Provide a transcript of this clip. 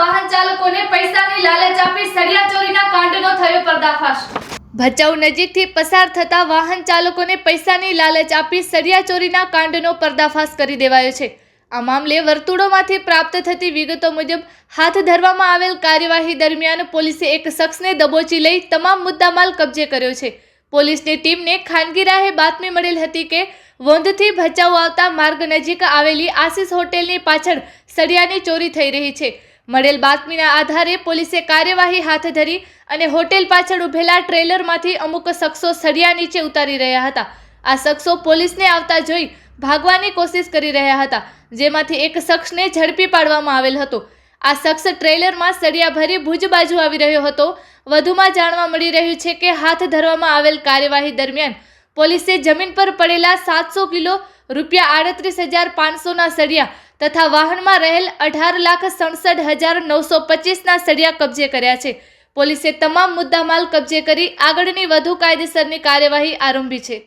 વાહન ચાલકોને પૈસાની લાલચ આપી સળિયા ચોરીના કાંડનો થયો પર્દાફાશ. ભચાઉ નજીકથી પસાર થતા વાહન ચાલકોને પૈસાની લાલચ આપી સળિયા ચોરીના કાંડનો પર્દાફાશ કરી દેવાયો છે. આ મામલે વર્તુળોમાંથી પ્રાપ્ત થતી વિગતો મુજબ હાથ ધરવામાં આવેલ કાર્યવાહી દરમિયાન પોલીસે એક શખ્સને દબોચી લઈ તમામ મુદ્દામાલ કબજે કર્યો છે. પોલીસની ટીમને ખાનગી રાહે બાતમી મળેલ હતી કે, વોંધથી ભચાઉ આવતા માર્ગ નજીક આવેલી આશીષ હોટેલની પાછળ સળિયાની ચોરી થઈ રહી છે. મળેલ બાતમીના આધારે પોલીસે કાર્યવાહી હાથ ધરી અને હોટેલ પાછળ ઉભેલા ટ્રેલરમાંથી અમુક શખ્સો સળિયા નીચે ઉતારી રહ્યા હતા. આ શખ્સો પોલીસને આવતા જોઈ ભાગવાની કોશિશ કરી રહ્યા હતા, જેમાંથી એક શખ્સને ઝડપી પાડવામાં આવેલ હતો. આ શખ્સ ટ્રેલરમાં સળિયા ભરી ભુજ બાજુ આવી રહ્યો હતો. વધુમાં જાણવા મળી રહ્યું છે કે હાથ ધરવામાં આવેલ કાર્યવાહી દરમિયાન પોલીસે જમીન પર પડેલા સાતસો કિલો રૂપિયા આડત્રીસ હજાર પાંચસોના સળિયા તથા વાહનમાં રહેલ અઢાર લાખ સડસઠ હજાર નવસો પચીસના સળિયા કબજે કર્યા છે. પોલીસે તમામ મુદ્દામાલ કબજે કરી આગળની વધુ કાયદેસરની કાર્યવાહી આરંભી છે.